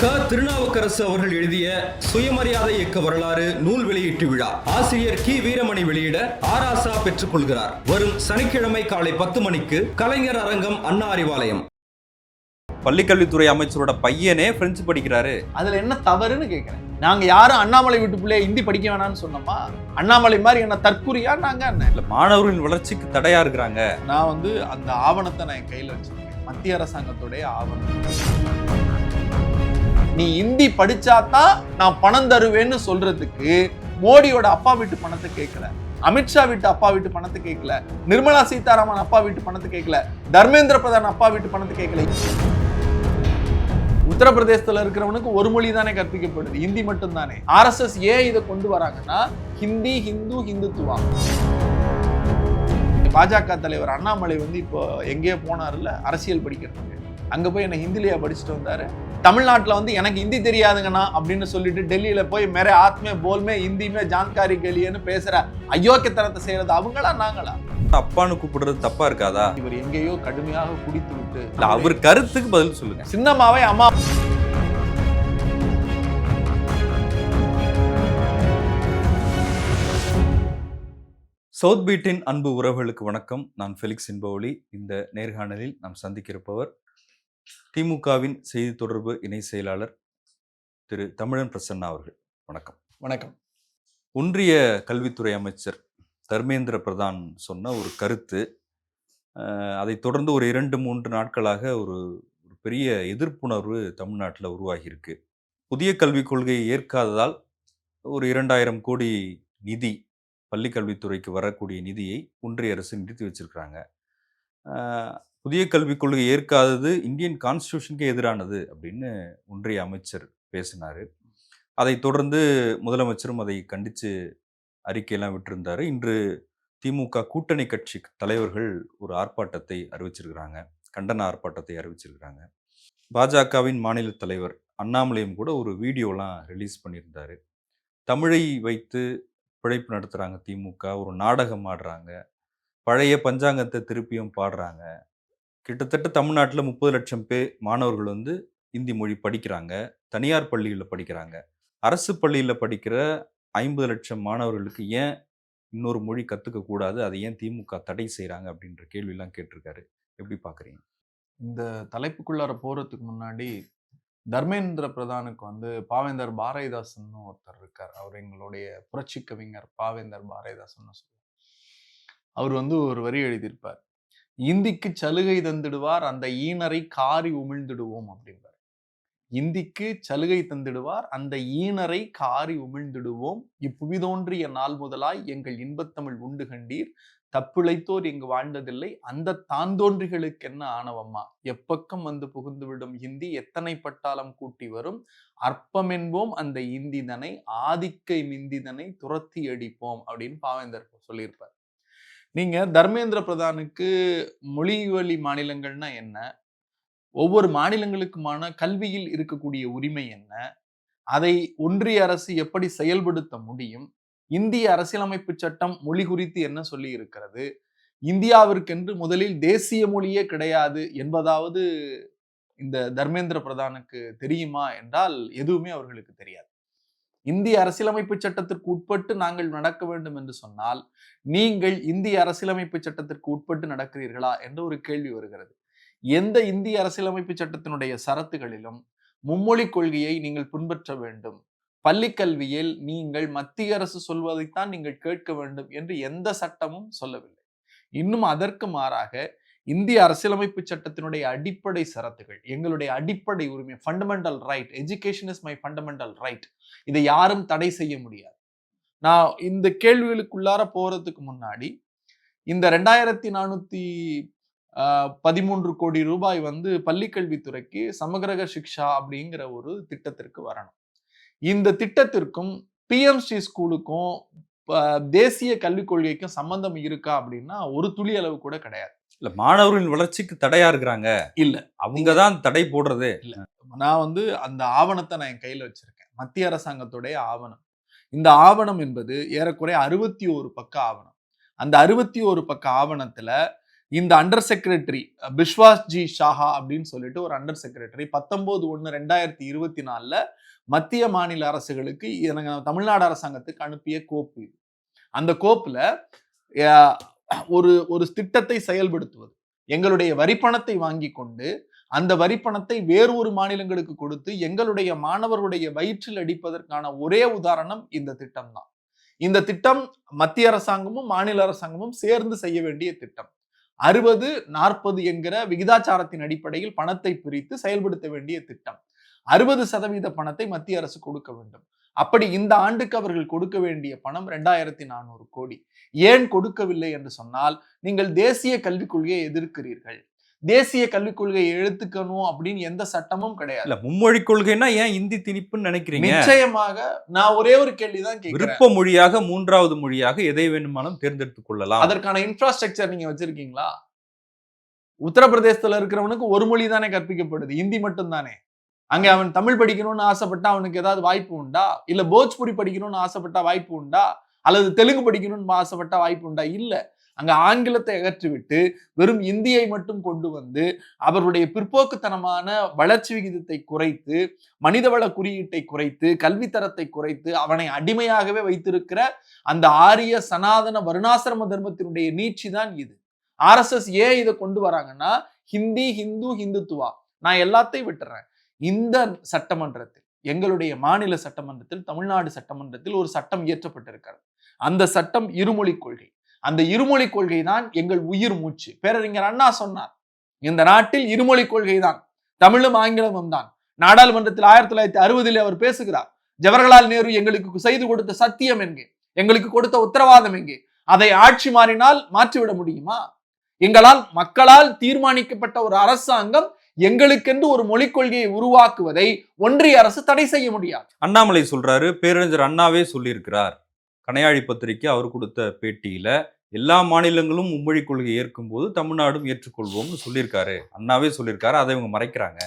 க. திருநாவுக்கரசு அவர்கள் எழுதிய சுயமரியாதை இயக்க வரலாறு நூல் வெளியீட்டு விழா. ஆசிரியர் கி. வீரமணி வெளியிட ஆராசா பெற்றுக் கொள்கிறார். வரும் சனிக்கிழமை காலை பத்து மணிக்கு கலைஞர் அரங்கம் அண்ணா அறிவாலயம். பள்ளிக்கல்வித்துறை அமைச்சரோட பையனே பிரெஞ்சு படிக்கிறாரு. அதுல என்ன தவறுன்னு கேட்கிறேன் நாங்க யாரும் அண்ணாமலை வீட்டு பிள்ளைய ஹிந்தி படிக்க வேணாம்னு சொன்னோமா? அண்ணாமலை மாதிரி என்ன தற்குறியா நாங்க என்ன? இல்ல மாணவர்களின் வளர்ச்சிக்கு தடையா இருக்கிறாங்க. நான் வந்து அந்த ஆவணத்தை நான் என் கையில வச்சிருக்கேன். மத்திய அரசாங்கத்துடைய ஆவணம். நீ ஹிந்தி படிச்சாதான் நான் பணம் தருவேன்னு சொல்றதுக்கு மோடியோட அப்பா வீட்டு பணத்தை கேட்கல. அமித்ஷா வீட்டு அப்பா வீட்டு பணத்தை கேட்கல. நிர்மலா சீதாராமன் அப்பா வீட்டு பணத்தை கேட்கல. தர்மேந்திர பிரதான் அப்பா வீட்டு பணத்தை கேட்கல. உத்தரப்பிரதேசத்தில் இருக்கிறவனுக்கு ஒரு மொழி தானே கற்பிக்கப்படுது. ஹிந்தி மட்டும் தானே ஆர்எஸ்எஸ் ஏன் இதை கொண்டு வராங்கன்னா ஹிந்தி ஹிந்து ஹிந்துத்துவா பாஜக தலைவர் அண்ணாமலை வந்து இப்போ எங்கேயோ போனார்ல அரசியல் படிக்கிறதுக்கு. அங்க போய் என்ன ஹிந்திலேயே படிச்சுட்டு வந்தாரு. தமிழ்நாட்டுல வந்து எனக்கு ஹிந்தி தெரியாதுங்கண்ணா அப்படின்னு சொல்லிட்டு டெல்லியில போய் மேரே ஆத்மே போல்மே ஹிந்திமே ஜான்காரி கலியன்னு பேசுற அயோக்கியத்தனத்தை செய்யறது அவங்களா நாங்களா? அப்பான்னு கூப்பிடுறது தப்பா இருக்காதா? இவர் எங்கேயோ கடுமையாக குடித்து விட்டு இல்ல அவர் கருத்துக்கு பதில் சொல்லுங்க. சின்னம்மாவை அம்மா சவுத் பீட்டின் அன்பு உறவுகளுக்கு வணக்கம். நான் ஃபெலிக்ஸ் இன்பவொலி இந்த நேர்காணலில் நாம் சந்திக்கிருப்பவர் திமுகவின் செய்தி தொடர்பு இணை செயலாளர் திரு தமிழன் பிரசன்னா அவர்கள். வணக்கம். வணக்கம். ஒன்றிய கல்வித்துறை அமைச்சர் தர்மேந்திர பிரதான் சொன்ன ஒரு கருத்து அதைத் தொடர்ந்து ஒரு இரண்டு மூன்று நாட்களாக ஒரு பெரிய எதிர்ப்புணர்வு தமிழ்நாட்டில் உருவாகியிருக்கு. புதிய கல்விக் கொள்கையை ஏற்காததால் ஒரு இரண்டாயிரம் கோடி நிதி பள்ளி கல்வித்துறைக்கு வரக்கூடிய நிதியை ஒன்றிய அரசு நிறுத்தி வச்சிருக்கிறாங்க. புதிய கல்விக் கொள்கை ஏற்காதது இந்தியன் கான்ஸ்டியூஷனுக்கு எதிரானது அப்படின்னு ஒன்றிய அமைச்சர் பேசினார். அதைத் தொடர்ந்து முதலமைச்சரும் அதை கண்டித்து அறிக்கையெல்லாம் விட்டிருந்தார். இன்று திமுக கூட்டணி கட்சி தலைவர்கள் ஒரு ஆர்ப்பாட்டத்தை அறிவிச்சிருக்கிறாங்க. கண்டன ஆர்ப்பாட்டத்தை அறிவிச்சிருக்கிறாங்க. பாஜகவின் மாநில தலைவர் அண்ணாமலையும் கூட ஒரு வீடியோலாம் ரிலீஸ் பண்ணியிருந்தார். தமிழை வைத்து பிழைப்பு நடத்துகிறாங்க திமுக. ஒரு நாடகம் ஆடுறாங்க. பழைய பஞ்சாங்கத்தை திருப்பியும் பாடுறாங்க. கிட்டத்தட்ட தமிழ்நாட்டில் முப்பது லட்சம் பேர் மாணவர்கள் வந்து இந்தி மொழி படிக்கிறாங்க. தனியார் பள்ளிகளில் படிக்கிறாங்க. அரசு பள்ளியில் படிக்கிற ஐம்பது லட்சம் மாணவர்களுக்கு ஏன் இன்னொரு மொழி கற்றுக்கக்கூடாது அதை ஏன் திமுக தடை செய்கிறாங்க அப்படின்ற கேள்வியெல்லாம் கேட்டிருக்காரு. எப்படி பார்க்குறீங்க இந்த தலைப்புக்குள்ளார போகிறதுக்கு முன்னாடி தர்மேந்திர பிரதானுக்கு வந்து பாவேந்தர் பாரதிதாசன் ஒருத்தர் இருக்கார். அவர் எங்களுடைய புரட்சி கவிஞர் பாவேந்தர் பாரதிதாசன் சொல்லுவார் அவர் வந்து ஒரு வரி எழுதியிருப்பார். இந்திக்கு சலுகை தந்திடுவார் அந்த ஈனரை காரி உமிழ்ந்திடுவோம் அப்படின்பார் இந்திக்கு சலுகை தந்திடுவார் அந்த ஈனரை காரி உமிழ்ந்திடுவோம். இப்புவி தோன்றிய நாள் முதலாய் எங்கள் இன்பத்தமிழ் உண்டு கண்டீர். தப்பிழைத்தோர் இங்கு வாழ்ந்ததில்லை. அந்த தாந்தோன்றிகளுக்கு என்ன ஆணவம்மா? எப்பக்கம் வந்து புகுந்துவிடும் இந்தி? எத்தனை பட்டாளம் கூட்டி வரும்? அற்பமென்போம் அந்த இந்திதனை ஆதிக்கை மிந்திதனை துரத்தி அடிப்போம் அப்படின்னு பாவேந்தர் சொல்லியிருப்பார். நீங்க தர்மேந்திர பிரதானுக்கு மொழி வழி மாநிலங்கள்னா என்ன? ஒவ்வொரு மாநிலங்களுக்குமான கல்வியில் இருக்கக்கூடிய உரிமை என்ன? அதை ஒன்றிய அரசு எப்படி செயல்படுத்த முடியும்? இந்திய அரசியலமைப்பு சட்டம் மொழி குறித்து என்ன சொல்லி இருக்கிறது இந்தியாவிற்கென்று முதலில் தேசிய மொழியே கிடையாது என்பதாவது இந்த தர்மேந்திர பிரதானுக்கு தெரியுமா என்றால் எதுவுமே அவர்களுக்கு தெரியாது. இந்திய அரசியலமைப்பு சட்டத்திற்கு உட்பட்டு நாங்கள் நடக்க வேண்டும் என்று சொன்னால் நீங்கள் இந்திய அரசியலமைப்பு சட்டத்திற்கு உட்பட்டு நடக்கிறீர்களா என்ற ஒரு கேள்வி வருகிறது. எந்த இந்திய அரசியலமைப்பு சட்டத்தினுடைய சரத்துகளிலும் மும்மொழி கொள்கையை நீங்கள் பின்பற்ற வேண்டும். பள்ளிக் கல்வியில் நீங்கள் மத்திய அரசு சொல்வதைத்தான் நீங்கள் கேட்க வேண்டும் என்று எந்த சட்டமும் சொல்லவில்லை. இன்னும் அதற்கு மாறாக இந்திய அரசியலமைப்பு சட்டத்தினுடைய அடிப்படை சரத்துகள் எங்களுடைய அடிப்படை உரிமை fundamental right education is my fundamental right இதை யாரும் தடை செய்ய முடியாது. நான் இந்த கேள்விகளுக்குள்ளார போறதுக்கு முன்னாடி இந்த ரெண்டாயிரத்தி நானூத்தி பதிமூன்று கோடி ரூபாய் வந்து பள்ளிக்கல்வித்துறைக்கு சமகிரக சிக்ஷா அப்படிங்கிற ஒரு திட்டத்திற்கு வரணும். இந்த திட்டத்திற்கும் பிஎம்சி ஸ்கூலுக்கும் தேசிய கல்விக் கொள்கைக்கும் சம்பந்தம் இருக்கா அப்படின்னா ஒரு துளி அளவு கூட கிடையாது. இல்லை மாணவர்களின் வளர்ச்சிக்கு தடையா இருக்கிறாங்க. இல்ல. அவங்க தான் தடை போடுறது. நான் வந்து அந்த ஆவணத்தை நான் என் கையில வச்சிருக்கேன். மத்திய அரசாங்கத்துடைய ஆவணம். இந்த ஆவணம் என்பது ஏறக்குறைய அறுபத்தி ஒரு பக்க ஆவணம். அந்த அறுபத்தி ஒரு பக்க ஆவணத்துல இந்த under secretary Biswas G Saha அப்படின்னு சொல்லிட்டு ஒரு அண்டர் செக்ரட்டரி பத்தொன்பது ஒன்று ரெண்டாயிரத்தி இருபத்தி நாலுல மத்திய மாநில அரசுகளுக்கு எனக்கு தமிழ்நாடு அரசாங்கத்துக்கு அனுப்பிய கோப்பு இது. அந்த கோப்புல ஒரு ஒரு திட்டத்தை செயல்படுத்துவது. எங்களுடைய வரிப்பணத்தை வாங்கி கொண்டு அந்த வரிப்பணத்தை வேறு ஒரு மாநிலங்களுக்கு கொடுத்து எங்களுடைய மாணவர்களுடைய வயிற்றில் அடிப்பதற்கான ஒரே உதாரணம் இந்த திட்டம் தான். இந்த திட்டம் மத்திய அரசாங்கமும் மாநில அரசாங்கமும் சேர்ந்து செய்ய வேண்டிய திட்டம். அறுபது நாற்பது என்கிற விகிதாச்சாரத்தின் அடிப்படையில் பணத்தை பிரித்து செயல்படுத்த வேண்டிய திட்டம். அறுபது சதவீத பணத்தை மத்திய அரசு கொடுக்க வேண்டும். அப்படி இந்த ஆண்டுக்கு அவர்கள் கொடுக்க வேண்டிய பணம் ரெண்டாயிரத்தி நானூறு கோடி. ஏன் கொடுக்கவில்லை என்று சொன்னால் நீங்கள் தேசிய கல்விக் கொள்கையை எதிர்க்கிறீர்கள். தேசிய கல்விக் கொள்கையை எழுத்துக்கணும் அப்படின்னு எந்த சட்டமும் கிடையாது. இல்ல மும்மொழி கொள்கைன்னா ஏன் இந்தி திணிப்புன்னு நினைக்கிறீங்க? நிச்சயமாக நான் ஒரே ஒரு கேள்விதான் விருப்ப மொழியாக மூன்றாவது மொழியாக எதை வேணுமானும் தேர்ந்தெடுத்துக் கொள்ளலாம். அதற்கான இன்ஃப்ராஸ்ட்ரக்சர் நீங்க வச்சிருக்கீங்களா? உத்தரப்பிரதேசத்துல இருக்கிறவனுக்கு ஒரு மொழி தானே கற்பிக்கப்படுது. இந்தி மட்டும் தானே அங்கே அவன் தமிழ் படிக்கணும்னு ஆசைப்பட்டா அவனுக்கு ஏதாவது வாய்ப்பு உண்டா? இல்லை போஜ்புரி படிக்கணும்னு ஆசைப்பட்டா வாய்ப்பு உண்டா? அல்லது தெலுங்கு படிக்கணும்னு ஆசைப்பட்டா வாய்ப்பு உண்டா? இல்லை. அங்க ஆங்கிலத்தை அகற்றிவிட்டு வெறும் இந்தியை மட்டும் கொண்டு வந்து அவருடைய பிற்போக்குத்தனமான வளர்ச்சி விகிதத்தை குறைத்து மனிதவள குறியீட்டை குறைத்து கல்வித்தரத்தை குறைத்து அவனை அடிமையாகவே வைத்திருக்கிற அந்த ஆரிய சனாதன வருணாசிரம தர்மத்தினுடைய நீட்சி தான் இது. ஆர்எஸ்எஸ் ஏன் இதை கொண்டு வராங்கன்னா ஹிந்தி ஹிந்து ஹிந்துத்துவா. நான் எல்லாத்தையும் விட்டுறேன். இந்த சட்டமன்றத்தில் எங்களுடைய மாநில சட்டமன்றத்தில் தமிழ்நாடு சட்டமன்றத்தில் ஒரு சட்டம் இயற்றப்பட்டிருக்கிறது. அந்த சட்டம் இருமொழி கொள்கை. அந்த இருமொழி கொள்கை தான் எங்கள் உயிர் மூச்சு. பேரறிஞர் அண்ணா சொன்னார் இந்த நாட்டில் இருமொழி கொள்கை தான் தமிழும் ஆங்கிலமும் தான். நாடாளுமன்றத்தில் ஆயிரத்தி தொள்ளாயிரத்தி அறுபதில் அவர் பேசுகிறார் ஜவஹர்லால் நேரு எங்களுக்கு செய்து கொடுத்த சத்தியம் எங்கே? எங்களுக்கு கொடுத்த உத்தரவாதம் எங்கே? அதை ஆட்சி மாறினால் மாற்றிவிட முடியுமா? எங்களால் மக்களால் தீர்மானிக்கப்பட்ட ஒரு அரசாங்கம் எங்களுக்கென்று ஒரு மொழிக் கொள்கையை உருவாக்குவதை ஒன்றிய அரசு தடை செய்ய முடியாது. அண்ணாமலை சொல்றாரு பேரறிஞர் அண்ணாவே சொல்லியிருக்கிறார். கனையாழி பத்திரிக்கை அவர் கொடுத்த பேட்டியில எல்லா மாநிலங்களும் மும்மொழி கொள்கை ஏற்கும் போது தமிழ்நாடும் ஏற்றுக்கொள்வோம்னு சொல்லியிருக்காரு. அண்ணாவே சொல்லியிருக்காரு அதை இவங்க மறைக்கிறாங்க.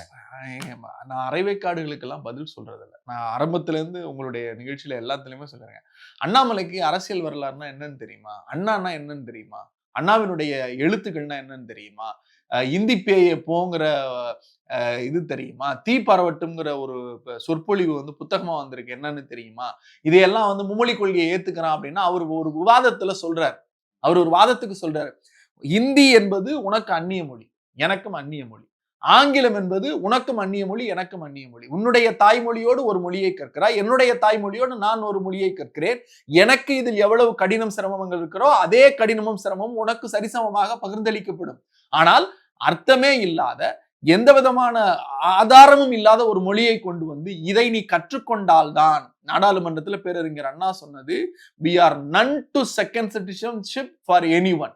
நான் அரைவைக்காடுகளுக்கெல்லாம் பதில் சொல்றது இல்ல நான் ஆரம்பத்துல இருந்து உங்களுடைய நிகழ்ச்சியில எல்லாத்துலயுமே சொல்றேன் அண்ணாமலைக்கு அரசியல் வரலாறுனா என்னன்னு தெரியுமா? அண்ணான்னா என்னன்னு தெரியுமா? அண்ணாவினுடைய எழுத்துக்கள்னா என்னன்னு தெரியுமா? இந்தி பேய போங்கிற அஹ், இது தெரியுமா? தீ பரவட்டுங்கிற ஒரு சொற்பொழிவு வந்து புத்தகமா வந்திருக்கு. என்னன்னு தெரியுமா? இதையெல்லாம் வந்து மும்மொழி கொள்கையை ஏத்துக்கிறான் அப்படின்னா அவர் ஒரு விவாதத்துல சொல்றார். அவர் ஒரு வாதத்துக்கு சொல்றாரு. இந்தி என்பது உனக்கு அந்நிய மொழி எனக்கும் அந்நிய மொழி. ஆங்கிலம் என்பது உனக்கும் அந்நிய மொழி எனக்கும் அந்நிய மொழி. உன்னுடைய தாய்மொழியோடு ஒரு மொழியை கற்கிறாய். என்னுடைய தாய்மொழியோடு நான் ஒரு மொழியை கற்கிறேன். எனக்கு இதில் எவ்வளவு கடினம் சிரமங்கள் இருக்கிறோ அதே கடினமும் சிரமமும் உனக்கு சரிசமமாக பகிர்ந்தளிக்கப்படும். ஆனால் அர்த்தமே இல்லாத எந்த விதமான ஆதாரமும் இல்லாத ஒரு மொழியை கொண்டு வந்து இதை நீ கற்றுக்கொண்டால்தான். நாடாளுமன்றத்தில் பேரறிஞர் அண்ணா சொன்னது we are none to second citizenship for any one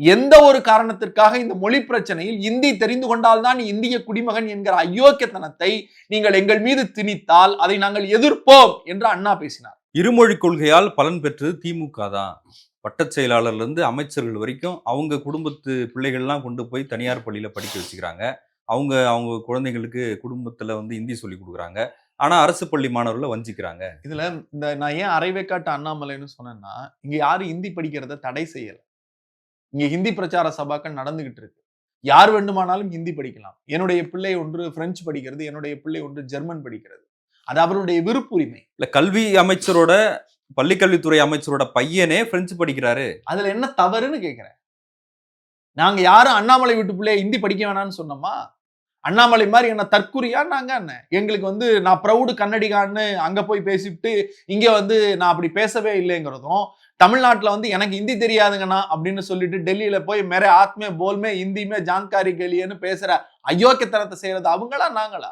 எந்த ஒரு காரணத்திற்காக இந்த மொழி பிரச்சனையில் இந்தி தெரிந்து கொண்டால்தான் நீ இந்திய குடிமகன் என்கிற அயோக்கியத்தனத்தை நீங்கள் எங்கள் மீது திணித்தால் அதை நாங்கள் எதிர்ப்போம் என்று அண்ணா பேசினார். இருமொழி கொள்கையால் பலன் பெற்றது திமுக தான். வட்டச் செயலாளர்ல இருந்து அமைச்சர்கள் வரைக்கும் அவங்க குடும்பத்து பிள்ளைகள்லாம் கொண்டு போய் தனியார் பள்ளியில படிக்க வச்சுக்கிறாங்க. அவங்க அவங்க குழந்தைங்களுக்கு குடும்பத்துல வந்து இந்தி சொல்லி கொடுக்குறாங்க. ஆனா அரசு பள்ளி மாணவர்களை வஞ்சிக்கிறாங்க. இதுல இந்த நான் ஏன் அரைவேக்காட்டு அண்ணாமலைன்னு சொன்னேன்னா இங்க யாரும் ஹிந்தி படிக்கிறத தடை செய்யல. இங்க ஹிந்தி பிரச்சார சபாக்கள் நடந்துகிட்டு இருக்கு. யார் வேண்டுமானாலும் ஹிந்தி படிக்கலாம். என்னுடைய பிள்ளை ஒன்று பிரெஞ்சு படிக்கிறது என்னுடைய பிள்ளை ஒன்று ஜெர்மன் படிக்கிறது. அது அவருடைய விருப்புரிமை. இல்ல கல்வி அமைச்சரோட பள்ளிக்கல்வித்துறை அமைச்சரோட பையனே பிரெஞ்சு படிக்கிறாரு. அதுல என்ன தவறுன்னு கேட்கிறேன் நாங்க யாரும் அண்ணாமலை வீட்டு பிள்ளைய ஹிந்தி படிக்க வேணாம்னு சொன்னோமா? அண்ணாமலை மாதிரி என்ன தற்குறியா நாங்க என்ன? எங்களுக்கு வந்து நான் ப்ரௌடு கன்னடிகான்னு அங்க போய் பேசிவிட்டு இங்க வந்து நான் அப்படி பேசவே இல்லைங்கிறதும் தமிழ்நாட்டில் வந்து எனக்கு ஹிந்தி தெரியாதுங்கண்ணா அப்படின்னு சொல்லிட்டு டெல்லியில போய் மேரே ஆத்மே போல்மே ஹிந்திமே ஜான்காரி கேலியன்னு பேசுற அயோக்கியத்தனத்தை செய்யறது அவங்களா நாங்களா?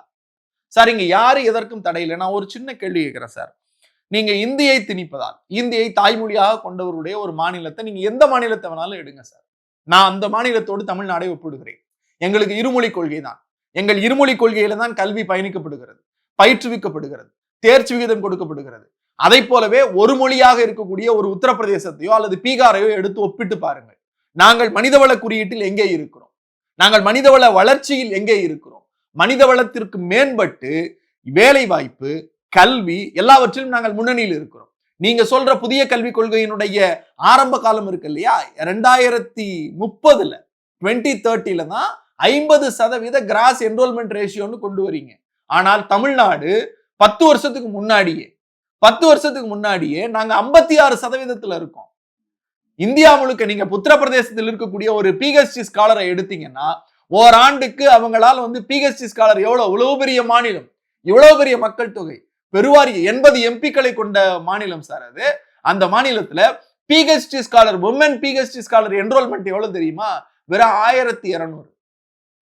சார் இங்க யாரு எதற்கும் தடையில்லை நான் ஒரு சின்ன கேள்வி கேட்கிறேன் சார். நீங்க இந்தியை திணிப்பதால் இந்தியை தாய்மொழியாக கொண்டவருடைய ஒரு மாநிலத்தை நீங்க எந்த மாநிலத்தை வேணாலும் எடுங்க சார் நான் அந்த மாநிலத்தோடு தமிழ்நாடை ஒப்பிடுகிறேன். எங்களுக்கு இருமொழி கொள்கை தான். எங்கள் இருமொழி கொள்கையில தான் கல்வி பயணிக்கப்படுகிறது பயிற்றுவிக்கப்படுகிறது தேர்ச்சி விகிதம் கொடுக்கப்படுகிறது. அதை போலவே ஒரு மொழியாக இருக்கக்கூடிய ஒரு உத்தரப்பிரதேசத்தையோ அல்லது பீகாரையோ எடுத்து ஒப்பிட்டு பாருங்கள். நாங்கள் மனிதவள குறியீட்டில் எங்கே இருக்கிறோம்? நாங்கள் மனிதவள வளர்ச்சியில் எங்கே இருக்கிறோம்? மனித வளத்திற்கு மேம்பட்டு வேலை வாய்ப்பு கல்வி எல்லாவற்றிலும் நாங்கள் முன்னணியில் இருக்கிறோம். நீங்க சொல்ற புதிய கல்விக் கொள்கையினுடைய ஆரம்ப காலம் இருக்கு இல்லையா? ரெண்டாயிரத்தி முப்பதுல டுவெண்ட்டி தேர்ட்டில தான் ஐம்பது சதவீத கிராஸ் என்ரோல்மெண்ட் ரேஷியோன்னு கொண்டு வரீங்க. ஆனால் தமிழ்நாடு பத்து வருஷத்துக்கு முன்னாடியே பத்து வருஷத்துக்கு முன்னாடியே நாங்க ஐம்பத்தி ஆறு சதவீதத்துல இருக்கோம். இந்தியா முழுக்க நீங்க உத்தரப்பிரதேசத்தில் இருக்கக்கூடிய ஒரு பிஹெச்டி ஸ்காலரை எடுத்தீங்கன்னா ஓராண்டுக்கு அவங்களால வந்து பிஹெச்டி ஸ்காலர் எவ்வளவு இவ்வளவு பெரிய மாநிலம் இவ்வளவு பெரிய மக்கள் தொகை பெருவாரி எண்பது எம்பிக்களை கொண்ட மாநிலம் சார் அது. அந்த மாநிலத்துல PhD scholar woman PhD scholar enrolment எவ்வளவு தெரியுமா? வெறும் ஆயிரத்தி இருநூறு.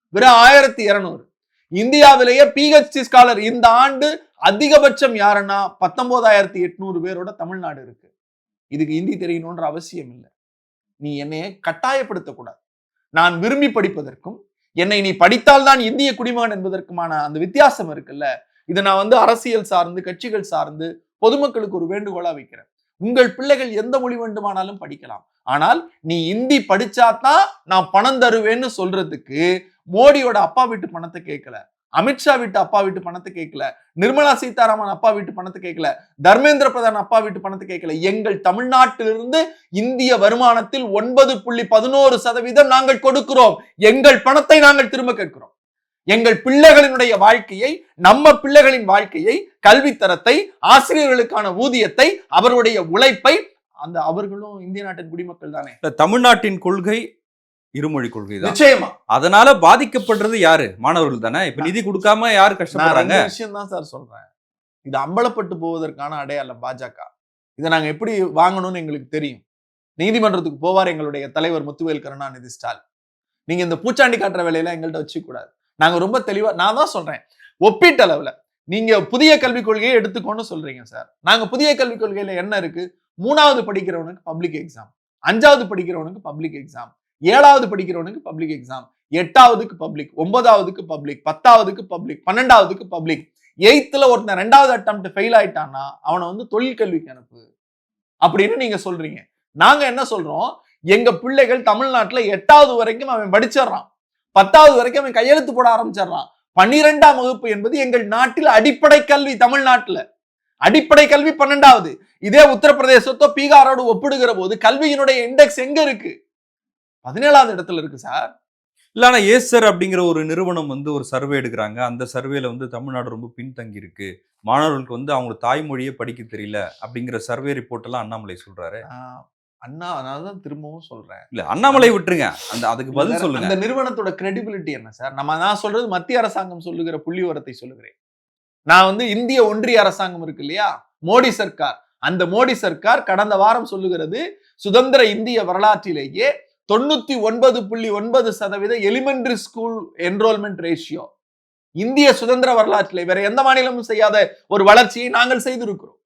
வெறும் ஆயிரத்தி இருநூறு. இந்தியாவிலேயே பிஹெச்டி ஸ்காலர் இந்த ஆண்டு அதிகபட்சம் யாருன்னா? பத்தொன்பதாயிரத்தி எட்நூறு பேரோட தமிழ்நாடு இருக்கு. இதுக்கு ஹிந்தி தெரியணுன்ற அவசியம் இல்லை. நீ என்னைய கட்டாயப்படுத்தக்கூடாது. நான் விரும்பி படிப்பதற்கும் என்னை நீ படித்தால்தான் இந்திய குடிமகன் என்பதற்குமான அந்த வித்தியாசம் இருக்குல்ல? இதை நான் வந்து அரசியல் சார்ந்து கட்சிகள் சார்ந்து பொதுமக்களுக்கு ஒரு வேண்டுகோளா வைக்கிறேன். உங்கள் பிள்ளைகள் எந்த மொழி வேண்டுமானாலும் படிக்கலாம். ஆனால் நீ இந்தி படிச்சாதான் நான் பணம் தருவேன்னு சொல்றதுக்கு மோடியோட அப்பா வீட்டு பணத்தை கேட்கல. அமித்ஷா வீட்டு அப்பா வீட்டு பணத்தை கேட்கல. நிர்மலா சீதாராமன் அப்பா வீட்டு பணத்தை கேட்கல. தர்மேந்திர பிரதான் அப்பா வீட்டு பணத்தை கேட்கல. எங்கள் தமிழ்நாட்டிலிருந்து இந்திய வருமானத்தில் ஒன்பது புள்ளி பதினோரு சதவீதம் நாங்கள் கொடுக்கிறோம். எங்கள் பணத்தை நாங்கள் திரும்ப கேட்கிறோம். எங்கள் பிள்ளைகளினுடைய வாழ்க்கையை நம்ம பிள்ளைகளின் வாழ்க்கையை கல்வித்தரத்தை ஆசிரியர்களுக்கான ஊதியத்தை அவருடைய உழைப்பை அந்த அவர்களும் இந்திய நாட்டின் குடிமக்கள் தானே. தமிழ்நாட்டின் கொள்கை இருமொழி கொள்கை தான். நிச்சயமா. அதனால பாதிக்கப்படுறது யாரு? மாணவர்கள் தானே? இப்ப நிதி கொடுக்காம யாரு கஷ்டப்படுறாங்க? விஷயம் தான் சார் சொல்றேன். இது அம்பலப்பட்டு போவதற்கான அடையாளம் பாஜக. இதை நாங்க எப்படி வாங்கணும்னு எங்களுக்கு தெரியும். நீதிமன்றத்துக்கு போவார் எங்களுடைய தலைவர் முத்துவேல் கருணாநிதி ஸ்டாலின். நீங்க இந்த பூச்சாண்டி காட்டுற வேலையில எங்கள்கிட்ட வச்சுக்க கூடாது நாங்க ரொம்ப தெளிவா நான் தான் சொல்றேன். ஒப்பீட்டளவுல நீங்க புதிய கல்விக் கொள்கையை எடுத்துக்கோன்னு சொல்றீங்க சார். நாங்க புதிய கல்விக் கொள்கையில என்ன இருக்கு? மூணாவது படிக்கிறவனுக்கு பப்ளிக் எக்ஸாம் அஞ்சாவது படிக்கிறவனுக்கு பப்ளிக் எக்ஸாம் ஏழாவது படிக்கிறவனுக்கு பப்ளிக் எக்ஸாம் எட்டாவதுக்கு பப்ளிக் ஒன்பதாவதுக்கு பப்ளிக் பத்தாவதுக்கு பப்ளிக் பன்னெண்டாவதுக்கு பப்ளிக் எயித்துல ஒருத்தன் ரெண்டாவது அட்டம் ஃபெயில் ஆயிட்டான்னா அவனை வந்து தொழில் கல்விக்கு அனுப்பு. அப்படின்னு நீங்க சொல்றீங்க. நாங்க என்ன சொல்றோம்? எங்க பிள்ளைகள் தமிழ்நாட்டுல எட்டாவது வரைக்கும் அவன் படிச்சிடுறான். பத்தாவது வரைக்கும் அவன் கையெழுத்து போட ஆரம்பிச்சிடுறான். பன்னிரெண்டாம் வகுப்பு என்பது எங்கள் நாட்டில் அடிப்படை கல்வி தமிழ்நாட்டுல. அடிப்படை கல்வி பன்னெண்டாவது. இதே உத்தரப்பிரதேசத்தோ பீகாரோடு ஒப்பிடுகிற போது கல்வியினுடைய இண்டெக்ஸ் எங்க இருக்கு? பதினேழாவது இடத்துல இருக்கு சார். இல்ல ஆனா ஏசர் அப்படிங்கிற ஒரு நிறுவனம் வந்து ஒரு சர்வே எடுக்கிறாங்க. அந்த சர்வேல வந்து தமிழ்நாடு ரொம்ப பின்தங்கி இருக்கு. மாணவர்களுக்கு வந்து அவங்க தாய்மொழியே படிக்க தெரியல அப்படிங்கிற சர்வே ரிப்போர்ட் எல்லாம் அண்ணாமலை சொல்றாரு. அண்ணா தான் திரும்பவும் சொல்றேன். இல்ல அண்ணாமலை விட்டுருங்க. அந்த அதுக்கு பதில் சொல்லுங்க. அந்த நிறுவனத்தோட கிரெடிபிலிட்டி என்ன சார் நம்ம நான் சொல்றது மத்திய அரசாங்கம் சொல்லுகிற புள்ளிவரத்தை சொல்லுகிறேன். நான் வந்து இந்திய ஒன்றிய அரசாங்கம் இருக்கு இல்லையா? மோடி சர்க்கார். அந்த மோடி சர்க்கார் கடந்த வாரம் சொல்லுகிறது சுதந்திர இந்திய வரலாற்றிலேயே தொண்ணூத்தி ஒன்பது புள்ளி ஒன்பது சதவீத எலிமெண்டரி ஸ்கூல் என்ரோல்மெண்ட் ரேஷியோ இந்திய சுதந்திர வரலாற்றிலே வேற எந்த மாநிலமும் செய்யாத ஒரு வளர்ச்சியை நாங்கள் செய்திருக்கிறோம்.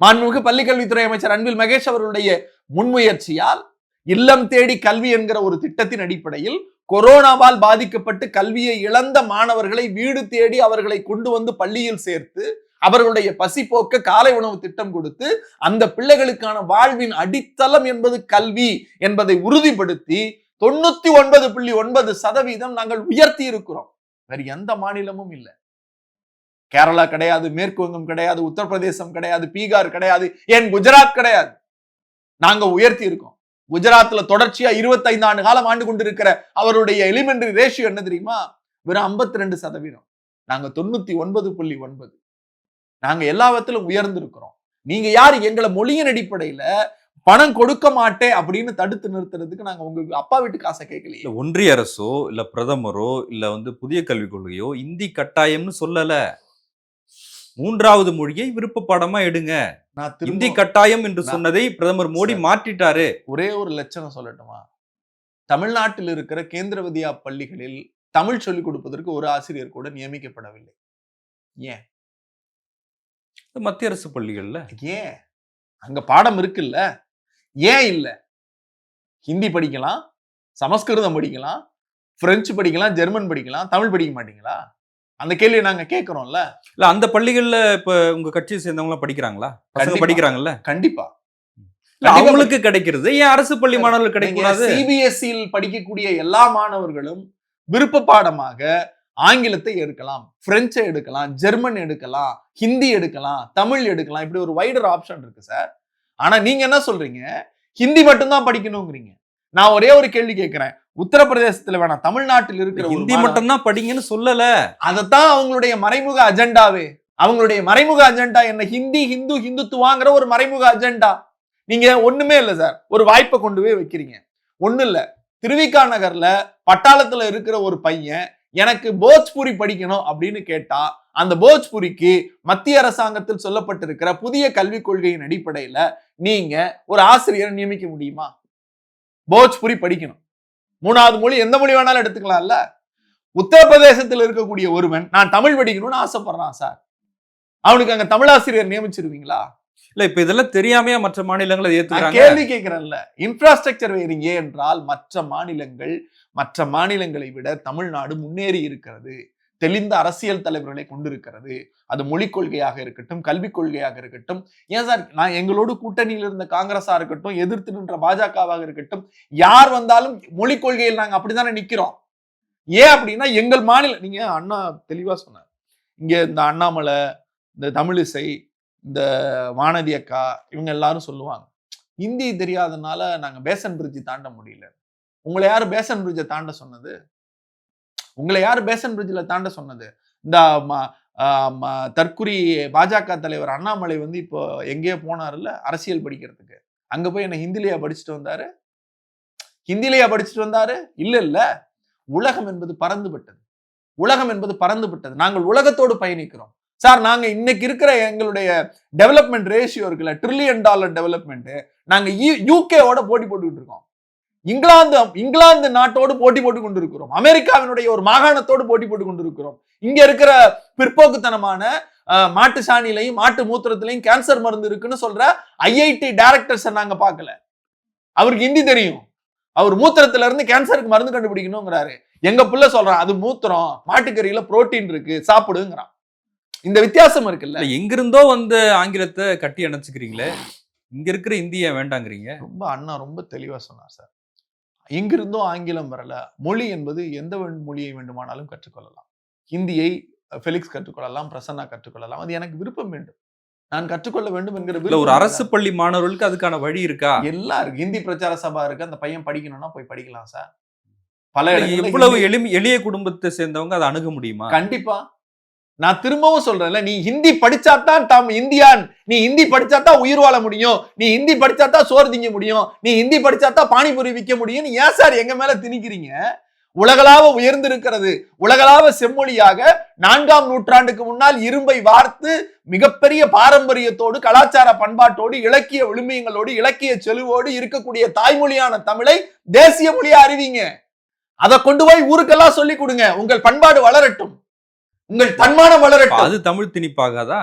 மாண்புமிகு பள்ளிக்கல்வித்துறை அமைச்சர் அன்பில் மகேஷ் அவர்களுடைய முன்முயற்சியால் இல்லம் தேடி கல்வி என்கிற ஒரு திட்டத்தின் அடிப்படையில் கொரோனாவால் பாதிக்கப்பட்டு கல்வியை இழந்த மாணவர்களை வீடு தேடி அவர்களை கொண்டு வந்து பள்ளியில் சேர்த்து அவர்களுடைய பசி போக்க காலை உணவு திட்டம் கொடுத்து அந்த பிள்ளைகளுக்கான வாழ்வின் அடித்தளம் என்பது கல்வி என்பதை உறுதிப்படுத்தி தொண்ணூத்தி ஒன்பது புள்ளி ஒன்பது சதவீதம் நாங்கள் உயர்த்தி இருக்கிறோம். வேறு எந்த மாநிலமும் இல்லை. கேரளா கிடையாது மேற்கு வங்கம் கிடையாது உத்தரப்பிரதேசம் கிடையாது பீகார் கிடையாது ஏன் குஜராத் கிடையாது? நாங்க உயர்த்தி இருக்கோம். குஜராத்ல தொடர்ச்சியா 25 ஆண்டு காலம் ஆண்டு கொண்டிருக்கிற அவருடைய எலிமெண்டரி ரேஷியோ என்ன தெரியுமா? வெறும் 52% ரெண்டு சதவீதம். நாங்க தொண்ணூத்தி ஒன்பது புள்ளி ஒன்பது. நாங்க எல்லா உயர்ந்திருக்கிறோம். நீங்க யார்? எங்களை மொழியின் அடிப்படையில பணம் கொடுக்க மாட்டேன் அப்படின்னு தடுத்து நிறுத்துறதுக்கு நாங்க உங்க அப்பா வீட்டு காசை கேட்கல இல்ல ஒன்றிய அரசோ இல்ல பிரதமரோ இல்ல வந்து புதிய கல்விக் கொள்கையோ இந்தி கட்டாயம்னு சொல்லல. மூன்றாவது மொழியை விருப்ப பாடமா எடுங்க. நான் இந்தி கட்டாயம் என்று சொன்னதை பிரதமர் மோடி. மாற்றிட்டாரு. ஒரே ஒரு லட்சணம் சொல்லட்டுமா? தமிழ்நாட்டில் இருக்கிற கேந்திர வித்யா பள்ளிகளில் தமிழ் சொல்லிக் கொடுப்பதற்கு ஒரு ஆசிரியர் கூட நியமிக்கப்படவில்லை. ஏன்? மத்திய அரசு பள்ளிகள்ல. ஏன்? அங்க பாடம் இருக்குல்ல. ஏன் இல்ல? ஹிந்தி படிக்கலாம் சமஸ்கிருதம் படிக்கலாம் பிரெஞ்சு படிக்கலாம் ஜெர்மன் படிக்கலாம் தமிழ் படிக்க மாட்டீங்களா? அந்த கேள்வியை நாங்க கேட்கிறோம்ல இல்ல அந்த பள்ளிகள்ல இப்ப உங்க கட்சியை சேர்ந்தவங்க எல்லாம் படிக்கிறாங்களா. படிக்கிறாங்கல்ல? கண்டிப்பா. அவங்களுக்கு கிடைக்கிறது. ஏன் அரசு பள்ளி மாணவர்களுக்கு கிடைக்க கூடாது சிபிஎஸ்இ படிக்கக்கூடிய எல்லா மாணவர்களும் விருப்ப பாடமாக ஆங்கிலத்தை எடுக்கலாம் பிரெஞ்சை எடுக்கலாம் ஜெர்மன் எடுக்கலாம் ஹிந்தி எடுக்கலாம் தமிழ் எடுக்கலாம். இப்படி ஒரு வைடர் ஆப்ஷன் இருக்கு சார் ஆனா நீங்க என்ன சொல்றீங்க? ஹிந்தி மட்டும்தான் படிக்கணுங்கிறீங்க நான் ஒரே ஒரு கேள்வி கேட்கிறேன் உத்தரப்பிரதேசத்துல வேணாம் தமிழ்நாட்டில் இருக்கிற ஹிந்தி மாணவன் மட்டும் தான் படிங்கன்னு சொல்லல. அதத்தான் அவங்களுடைய மறைமுக அஜெண்டாவே. அவங்களுடைய மறைமுக அஜெண்டா என்ன? ஹிந்தி ஹிந்து ஹிந்துத்துவாங்கிற ஒரு மறைமுக அஜெண்டா. நீங்க ஒண்ணுமே இல்ல சார். ஒரு வாய்ப்பை கொண்டு போய் வைக்கிறீங்க. ஒண்ணு இல்ல. திருவிக்கா நகர்ல பட்டாளத்துல இருக்கிற ஒரு பையன் எனக்கு போஜ்பூரி படிக்கணும் அப்படின்னு கேட்டா அந்த போஜ்பூரிக்கு மத்திய அரசாங்கத்தில் சொல்லப்பட்டிருக்கிற புதிய கல்விக் கொள்கையின் அடிப்படையில நீங்க ஒரு ஆசிரியரை நியமிக்க முடியுமா? போஜ்பூரி படிக்கணும். மூணாவது மொழி எந்த மொழி வேணாலும் எடுத்துக்கலாம்ல? உத்தரப்பிரதேசத்தில் இருக்கக்கூடிய ஒருவன் நான் தமிழ் படிக்கணும்னு ஆசைப்படுறான் சார். அவனுக்கு அங்க தமிழாசிரியர் நியமிச்சிருவீங்களா? இல்ல இப்ப இதெல்லாம் தெரியாமையா மற்ற மாநிலங்களை ஏத்துக்கிறாங்க? கேள்வி கேட்கிறேன்ல இன்ஃப்ராஸ்ட்ரக்சர் வேறீங்க என்றால் மற்ற மாநிலங்கள் மற்ற மாநிலங்களை விட தமிழ்நாடு முன்னேறி இருக்கிறது. தெளிந்த அரசியல் தலைவர்களை கொண்டிருக்கிறது. அது மொழிக் கொள்கையாக இருக்கட்டும் கல்விக் கொள்கையாக இருக்கட்டும். ஏன் சார்? நான் எங்களோடு கூட்டணியில் இருந்த காங்கிரஸா இருக்கட்டும் எதிர்த்து நின்ற பாஜகவாக இருக்கட்டும் யார் வந்தாலும் மொழிக் கொள்கையில் நாங்க அப்படித்தானே நிக்கிறோம்? ஏன் அப்படின்னா எங்கள் மாநில நீங்க அண்ணா தெளிவா சொன்னார். இங்க இந்த அண்ணாமலை இந்த தமிழிசை இந்த வானதி அக்கா இவங்க எல்லாரும் சொல்லுவாங்க ஹிந்தி தெரியாதனால நாங்க பேசன் பிரிட்ஜ் தாண்ட முடியல. உங்களை யாரும் பேசன் பிரிட்ஜை தாண்ட சொன்னது? உங்களை யார் பேசன் பிரிட்ஜில் தாண்ட சொன்னது? இந்த ம- ம- தற்குறி பாஜக தலைவர் அண்ணாமலை வந்து இப்போ எங்கேயோ போனார்ல அரசியல் படிக்கிறதுக்கு. அங்க போய் என்ன ஹிந்திலேயா படிச்சுட்டு வந்தாரு? ஹிந்திலேயா படிச்சுட்டு வந்தாரு? இல்ல இல்ல. உலகம் என்பது பறந்து விட்டது. உலகம் என்பது பறந்துபட்டது நாங்கள் உலகத்தோடு பயணிக்கிறோம். சார் நாங்க இன்னைக்கு இருக்கிற எங்களுடைய டெவலப்மெண்ட் ரேஷியோ இருக்குல்ல ட்ரில்லியன் டாலர் டெவலப்மெண்ட் நாங்க யூகேவோட போட்டி போட்டுக்கிட்டு இருக்கோம். இங்கிலாந்து இங்கிலாந்து நாட்டோடு போட்டி போட்டு கொண்டிருக்கிறோம். அமெரிக்காவினுடைய ஒரு மாகாணத்தோடு போட்டி போட்டு கொண்டிருக்கிறோம். இங்க இருக்கிற பிற்போக்குத்தனமான மாட்டு சாணிலையும் மாட்டு மூத்திரத்திலையும் கேன்சர் மருந்து இருக்குன்னு சொல்ற ஐஐடி டைரக்டர்ஸ் நாங்க பார்க்கல. அவருக்கு ஹிந்தி தெரியும். அவர் மூத்திரத்துல இருந்து கேன்சருக்கு மருந்து கண்டுபிடிக்கணுங்கிறாரு. எங்க புள்ள சொல்றான் அது மூத்திரம் மாட்டுக்கறியில புரோட்டீன் இருக்கு சாப்பிடுங்கிறான். இந்த வித்தியாசம் இருக்குல்ல? எங்கிருந்தோ வந்து ஆங்கிலத்தை கட்டி அணைச்சுக்கிறீங்களே இங்க இருக்கிற இந்திய வேண்டாங்கிறீங்க. ரொம்ப அண்ணா ரொம்ப தெளிவா சொன்னார் சார். எங்கிருந்தோ ஆங்கிலம் வரல. மொழி என்பது எந்த மொழியை வேண்டுமானாலும் கற்றுக்கொள்ளலாம். ஹிந்தியை ஃபெலிக்ஸ் கற்றுக்கொள்ளலாம் பிரசன்னா கற்றுக்கொள்ளலாம். அது எனக்கு விருப்பம் வேண்டும். நான் கற்றுக்கொள்ள வேண்டும் என்கிற ஒரு அரசு பள்ளி மாணவர்களுக்கு அதுக்கான வழி இருக்கா? எல்லாம் இருக்கு. ஹிந்தி பிரச்சார சபா இருக்கு. அந்த பையன் படிக்கணும்னா போய் படிக்கலாம் சார். பல இவ்வளவு எளிமை எளிய குடும்பத்தை சேர்ந்தவங்க அதை அணுக முடியுமா? கண்டிப்பா. நான் திரும்பவும் சொல்றேன்ல நீ ஹிந்தி படிச்சாதான் தாம் இந்தியான். நீ ஹிந்தி படிச்சாதான் உயிர் வாழ முடியும். நீ ஹிந்தி படிச்சாதான் சோறு திங்க முடியும். நீ ஹிந்தி படிச்சாதான் பானிபூரி விற்க முடியும்னு ஏன் சார் எங்க மேல திணிக்கிறீங்க? உலகளாவ உயர்ந்திருக்கிறது உலகளாவ செம்மொழியாக நான்காம் நூற்றாண்டுக்கு முன்னால் இரும்பை வார்த்து மிகப்பெரிய பாரம்பரியத்தோடு கலாச்சார பண்பாட்டோடு இலக்கிய விழுமியங்களோடு இலக்கிய செலுவோடு இருக்கக்கூடிய தாய்மொழியான தமிழை தேசிய மொழியா அறிவிங்க. அதை கொண்டு போய் ஊருக்கெல்லாம் சொல்லி கொடுங்க. உங்கள் பண்பாடு வளரட்டும். உங்கள் தன்மானம் வளரட்டும். அது தமிழ் திணிப்பாகாதா?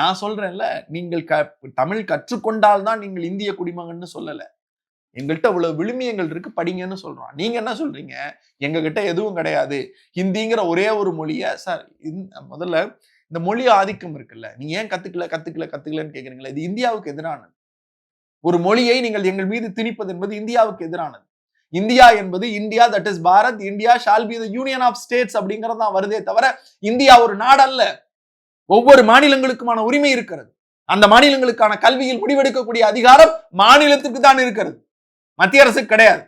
நான் சொல்றேன்ல நீங்கள் க தமிழ் கற்றுக்கொண்டால் தான் நீங்கள் இந்திய குடிமகன்னு சொல்லல. எங்கள்கிட்ட இவ்வளவு விழுமியங்கள் இருக்கு படிங்கன்னு சொல்றோம் நீங்க என்ன சொல்றீங்க? எங்க கிட்ட எதுவும் கிடையாது. ஹிந்திங்கிற ஒரே ஒரு மொழிய சார் முதல்ல இந்த மொழி ஆதிக்கம் இருக்குல்ல நீங்க ஏன் கத்துக்கல கத்துக்கல கத்துக்கலன்னு கேக்குறீங்களா? இது இந்தியாவுக்கு எதிரானது. ஒரு மொழியை நீங்கள் எங்கள் மீது திணிப்பது என்பது இந்தியாவுக்கு எதிரானது. இந்தியா என்பது India that is Bharat. India shall be the union of states அப்படிங்கறது தான் வருதே தவிர இந்தியா ஒரு நாடல்ல ஒவ்வொரு மாநிலங்களுக்குமான உரிமை இருக்கிறது. அந்த மாநிலங்களுக்கான கல்வியில் முடிவெடுக்கக்கூடிய அதிகாரம் மாநிலத்துக்கு தான் இருக்கிறது. மத்திய அரசுக்கு கிடையாது.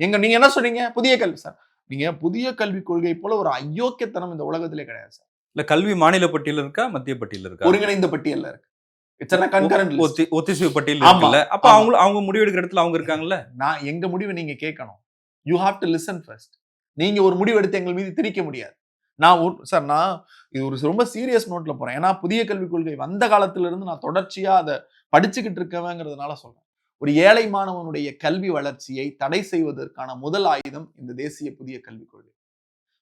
எங்க நீங்க என்ன சொன்னீங்க? புதிய கல்வி சார் நீங்க புதிய கல்விக் கொள்கை போல ஒரு அயோக்கியத்தனம் இந்த உலகத்திலே கிடையாது சார் இல்ல கல்வி மாநில பட்டியல் இருக்கா மத்திய பட்டியல் இருக்கா? ஒருங்கிணைந்த பட்டியல்ல இருக்கு. இட்ஸ் கன்கரண்ட் ஒத்தி- ஒத்திசைவு பட்டியல் இருக்குல்ல. அப்ப. அவங்க அவங்க முடிவெடுக்கிற இடத்துல அவங்க இருக்காங்கல்ல? நான் எங்க முடிவை நீங்க கேட்கணும். You have to listen first நீங்க ஒரு முடிவு எடுத்து எங்கள் மீது திணிக்க முடியாது. நான் சார் நான் இது ஒரு ரொம்ப சீரியஸ் நோட்ல போறேன். ஏன்னா புதிய கல்விக் கொள்கை வந்த காலத்துல இருந்து நான் தொடர்ச்சியா அதை படிச்சுக்கிட்டு இருக்கவேங்கிறதுனால சொல்றேன். ஒரு ஏழை மாணவனுடைய கல்வி வளர்ச்சியை தடை செய்வதற்கான முதல் ஆயுதம் இந்த தேசிய புதிய கல்விக் கொள்கை.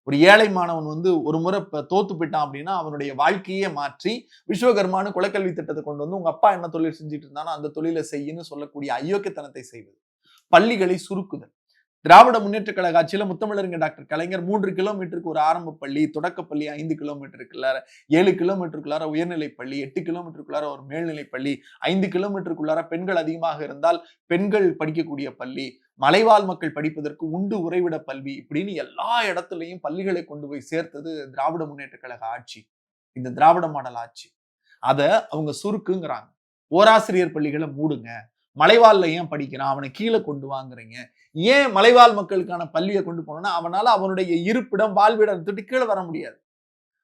ஒரு ஏழை மாணவன் வந்து ஒரு முறை தோத்து போயிட்டான் அப்படின்னா அவனுடைய வாழ்க்கையே மாற்றி விஸ்வகர்மானு குலக்கல்வி திட்டத்தை கொண்டு வந்து உங்க அப்பா என்ன தொழில் செஞ்சுட்டு இருந்தானோ அந்த தொழிலை செய்யுன்னு சொல்லக்கூடிய அயோக்கியத்தனத்தை செய்வது. பள்ளிகளை சுருக்குதல். திராவிட முன்னேற்ற கழக ஆட்சியில முத்தமிழருங்க டாக்டர் கலைஞர் மூன்று கிலோமீட்டருக்கு ஒரு ஆரம்ப பள்ளி தொடக்கப்பள்ளி ஐந்து கிலோமீட்டருக்குள்ளார ஏழு கிலோமீட்டருக்குள்ளார உயர்நிலை பள்ளி எட்டு கிலோமீட்டருக்குள்ளார ஒரு மேல்நிலை பள்ளி ஐந்து கிலோமீட்டருக்குள்ளார பெண்கள் அதிகமாக இருந்தால் பெண்கள் படிக்கக்கூடிய பள்ளி மலைவாழ் மக்கள் படிப்பதற்கு உண்டு உறைவிட பல்வி இப்படின்னு எல்லா இடத்துலையும் பள்ளிகளை கொண்டு போய் சேர்த்தது திராவிட முன்னேற்ற கழக ஆட்சி. இந்த திராவிட மாடல் ஆட்சி. அதை அவங்க சுருக்குங்கிறாங்க. ஓராசிரியர் பள்ளிகளை மூடுங்க. மலைவாழ்ல ஏன் படிக்கிறான்? அவனை கீழே கொண்டு வாங்குறீங்க. ஏன் மலைவாழ் மக்களுக்கான பள்ளியை கொண்டு போனோம்னா அவனால அவனுடைய இருப்பிடம் வாழ்விடம் தொட்டு கீழே வர முடியாது.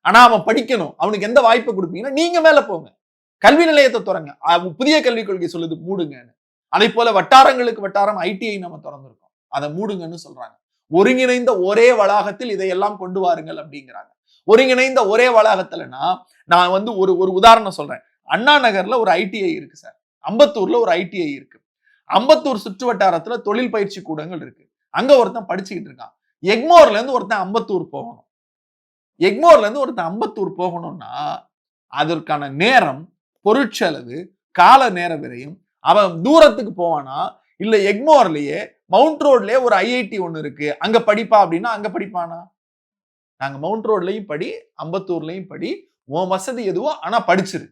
ஆனா அவன் படிக்கணும். அவனுக்கு எந்த வாய்ப்பை கொடுப்பீங்கன்னா நீங்க மேல போங்க. கல்வி நிலையத்தை திறங்க புதிய கல்விக் கொள்கை சொல்லுது மூடுங்கன்னு. அதே போல வட்டாரங்களுக்கு வட்டாரம் ஐடிஐ நம்ம திறந்திருக்கோம். அதை மூடுங்கன்னு சொல்றாங்க. ஒருங்கிணைந்த ஒரே வளாகத்தில் இதையெல்லாம் கொண்டு வாருங்கள் அப்படிங்கிறாங்க. ஒருங்கிணைந்த ஒரே வளாகத்துலனா நான் வந்து ஒரு ஒரு உதாரணம் சொல்றேன். அண்ணா நகர்ல ஒரு ஐடிஐ இருக்கு சார். அம்பத்தூர்ல ஒரு ஐடிஐ இருக்கு. அம்பத்தூர் சுற்று வட்டாரத்துல தொழில் பயிற்சி கூடங்கள் இருக்கு. அங்க ஒருத்தன் படிச்சுக்கிட்டு இருக்கான். எக்மோர்ல இருந்து ஒருத்தன் அம்பத்தூர் போகணும். எக்மோர்ல இருந்து ஒருத்தன் அம்பத்தூர் போகணும்னா அதற்கான நேரம் பொருட்செலவு கால நேர விரையும் அவன் தூரத்துக்கு போவானா? இல்ல எக்மோர்லயே மவுண்ட் ரோட்லயே ஒரு ஐஐடி ஒன்று இருக்கு. அங்க படிப்பா அப்படின்னா அங்க படிப்பானா? நாங்க மவுண்ட் ரோட்லயும் படி அம்பத்தூர்லயும் படி உன் வசதி எதுவோ ஆனா படிச்சிரு.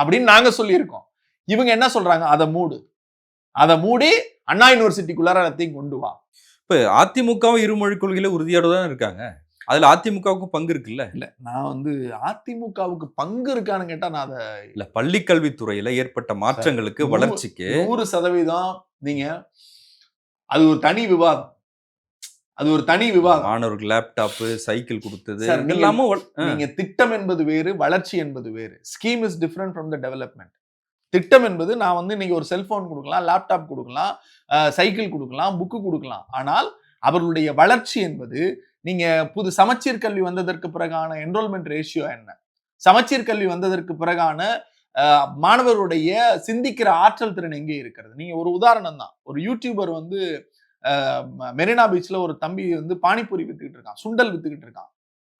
அப்படின்னு நாங்க சொல்லியிருக்கோம். இவங்க என்ன சொல்றாங்க? அதை மூடு. அதை மூடி அண்ணா யூனிவர்சிட்டிக்குள்ளார எல்லாத்தையும் கொண்டு வா. இப்ப அதிமுகவும் இருமொழி கொள்கையில உறுதியோட தான் இருக்காங்க. அதுல அதிமுகவுக்கும் பங்கு இருக்குல்ல? இல்ல நான் வந்து அதிமுகவுக்கு பங்கு இருக்கான்னு கேட்டா நான் அதை இல்ல பள்ளி கல்வித்துறையில ஏற்பட்ட மாற்றங்களுக்கு வளர்ச்சிக்கு நூறு சதவீதம் நீங்க அது ஒரு தனி விவாதம். அது ஒரு தனி விவாதம். மாணவருக்கு லேப்டாப் சைக்கிள் கொடுத்தது சார், நீங்க- இதெல்லாமும் வள- ஆ. நீங்க திட்டம் என்பது வேறு வளர்ச்சி என்பது வேறு. Scheme is different from the development திட்டம் என்பது நான் வந்து இன்னைக்கு ஒரு செல்போன் கொடுக்கலாம் லேப்டாப் கொடுக்கலாம் சைக்கிள் கொடுக்கலாம் புக்கு கொடுக்கலாம். ஆனால் அவர்களுடைய வளர்ச்சி என்பது நீங்க புது சமச்சீர் கல்வி வந்ததற்கு பிறகான என்ரோல்மெண்ட் ரேஷியோ என்ன? சமச்சீர் கல்வி வந்ததற்கு பிறகான மாணவருடைய சிந்திக்கிற ஆற்றல் திறன் எங்கே இருக்கிறது? நீங்க ஒரு உதாரணம் தான். ஒரு யூடியூபர் வந்து ம- மெரினா பீச்ல ஒரு தம்பி வந்து பானிபூரி வித்துக்கிட்டு இருக்கான் சுண்டல் வித்துக்கிட்டு இருக்கான்.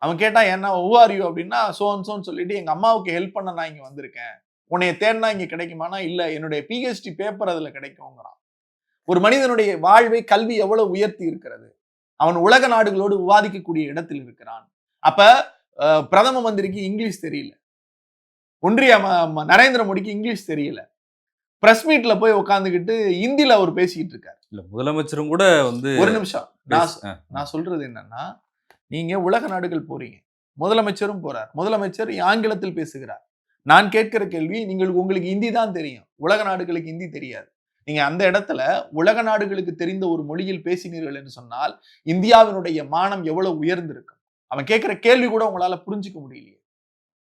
அவன் கேட்டா என்ன ஒவ்வாரியோ அப்படின்னா சோன் சோன்னு சொல்லிட்டு எங்க அம்மாவுக்கு ஹெல்ப் பண்ண நான் இங்க வந்திருக்கேன். உன்னைய தேடினா இங்க கிடைக்குமானா இல்ல. என்னுடைய பிஹெச்டி பேப்பர் அதுல கிடைக்குங்கிறான் ஒரு மனிதனுடைய வாழ்வை கல்வி எவ்வளவு உயர்த்தி இருக்கிறது? அவன் உலக நாடுகளோடு விவாதிக்கக்கூடிய இடத்தில் இருக்கிறான். அப்ப பிரதம மந்திரிக்கு இங்கிலீஷ் தெரியல. ஒன்றிய நரேந்திர மோடிக்கு இங்கிலீஷ் தெரியல. பிரஸ் மீட்ல போய் உட்காந்துக்கிட்டு இந்தியில அவர் பேசிக்கிட்டு இருக்காரு. இல்ல முதலமைச்சரும் கூட வந்து ஒரு நிமிஷம். நான். நான் சொல்றது என்னன்னா நீங்க உலக நாடுகள் போறீங்க. முதலமைச்சரும் போறார். முதலமைச்சர் ஆங்கிலத்தில் பேசுகிறார். நான் கேட்கிற கேள்வி நீங்கள் உங்களுக்கு ஹிந்தி தான் தெரியும். உலக நாடுகளுக்கு ஹிந்தி தெரியாது. நீங்க அந்த இடத்துல உலக நாடுகளுக்கு தெரிந்த ஒரு மொழியில் பேசினீர்கள் என்று சொன்னால் இந்தியாவினுடைய மானம் எவ்வளவு உயர்ந்திருக்கும்? அவன் கேட்கிற கேள்வி கூட உங்களால புரிஞ்சுக்க முடியலையே.